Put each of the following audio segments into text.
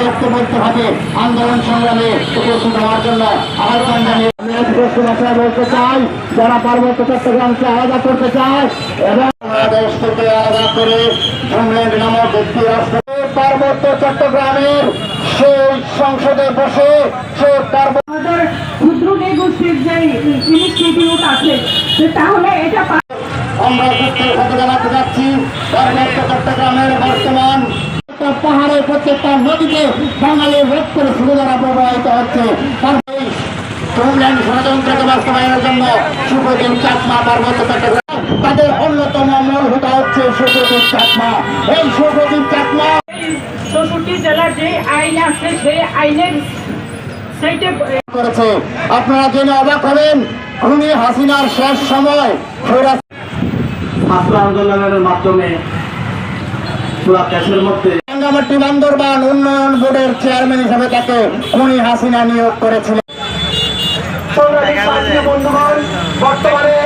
সকলকে হবে আন্দোলন সংগ্রামে উপস্থিত হওয়ার জন্য আহ্বান জানিয়ে আমি ভাষায় বলতে চাই যারা পার্বত্য চট্টগ্রামকে আলাদা করতে চায় এবং বাংলাদেশ থেকে আলাদা করে হোমল্যান্ড নামক একটি রাষ্ট্র পার্বত্য চট্টগ্রামের সেই সংসদে বসে সে পার্বত্য ক্ষুদ্র নিগোষ্ঠীর যে ইনস্টিটিউট আছে তাহলে এটা আমরা সত্যের সাথে জানাতে যাচ্ছি পার্বত্য চট্টগ্রামের বর্তমান পাহাড়ে প্রত্যেকটা নদীতে বাঙালির রোধ করে শুরু দ্বারা প্রবাহিত হচ্ছে। তার হোমল্যান্ড ষড়যন্ত্রকে বাস্তবায়নের জন্য সুপ্রদীপ চাকমা পার্বত্য চট্টগ্রাম তাদের অন্যতম মূল হচ্ছে সুপ্রদীপ চাকমা। এই সুপ্রদীপ চাকমা চৌষট্টি জেলার যে আইন আছে সেই আইনের করেছে। আপনারা জেনে অবাক হবেন খুনি হাসিনার শেষ সময় ছাত্র আন্দোলনের মাধ্যমে পুরা দেশের মধ্যে রাঙ্গামাটি বান্দরবান উন্নয়ন বোর্ডের চেয়ারম্যান হিসেবে তাকে খুনি হাসিনা নিয়োগ করেছিলেন। বর্তমানে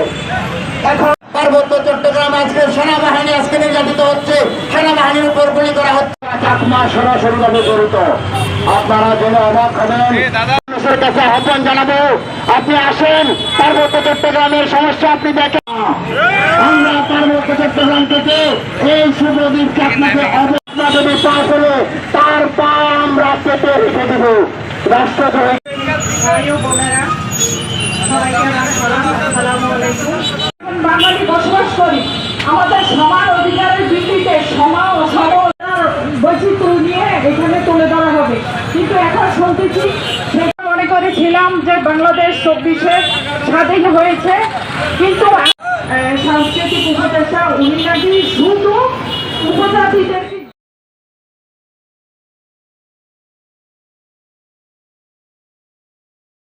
এখন পার্বত্য চট্টগ্রাম আজকে সেনাবাহিনী আজকে নির্যাতিত হচ্ছে। সেনাবাহিনীর উপর গুলি করা হচ্ছে। চাকমা সরাসরি ভাবে জড়িত। আপনারা জেনে অবাক হবেন। মানুষের কাছে আহ্বান জানাব আপনি আসেন। পার্বত্য চট্টগ্রামের সমস্যা আপনি দেখেন। আমরা পার্বত্য চট্টগ্রাম থেকে এই শুভদীপ চাকমাকে অবস্থা দেবে পা করে তার পা আমরা কেটে রেখে দেব। রাষ্ট্রদ্রোহী বাঙালি বসবাস করি। আমাদের সমান অধিকারের ভিত্তিতে বৈচিত্র্য নিয়ে এখানে তুলে ধরা হবে। কিন্তু এখন শুনতেছি, সেটা মনে করেছিলাম যে বাংলাদেশ চব্বিশে স্বাধীন হয়েছে, কিন্তু সাংস্কৃতিক উপদেষ্টা উনি নাকি